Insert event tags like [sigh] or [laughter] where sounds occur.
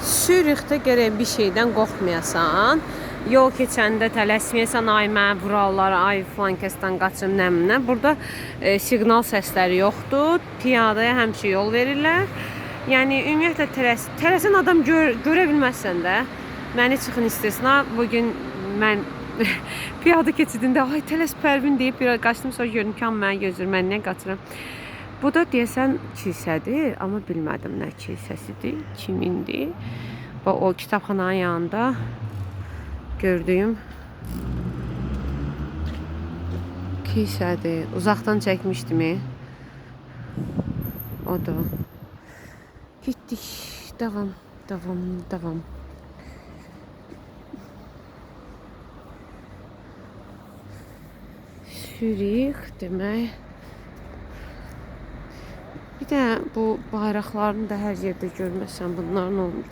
Sürixdə gərək bir şeydən qorxmayasan. Yol keçəndə tələsməyəsən, ay mən buralara, ay filan kəsdən qaçım nəminə. Burada e, siqnal səsləri yoxdur. Piyadaya həmişə yol verirlər. Yəni ümumiyyətlə tələs, tələsən adam gör, görə bilməzsən də. Məni çıxın istəsinə. Bu gün mən [laughs] piyada keçidində ay tələs Pərvin deyib bir qaçdım sonra gördüm ki, amma mənə gözür, mən nə qaçıram. Bu da deyəsən kilsədir, amma bilmədim nə kilsəsidir, kimindir. Bax o kitabxananın yanında gördüyüm kilsədir. Uzaqdan çəkmişdim. O da. Getdik. Davam, davam, davam. Sürük demək. Də bu bayraqlarını da hər yerdə görməsən bunların olmuş.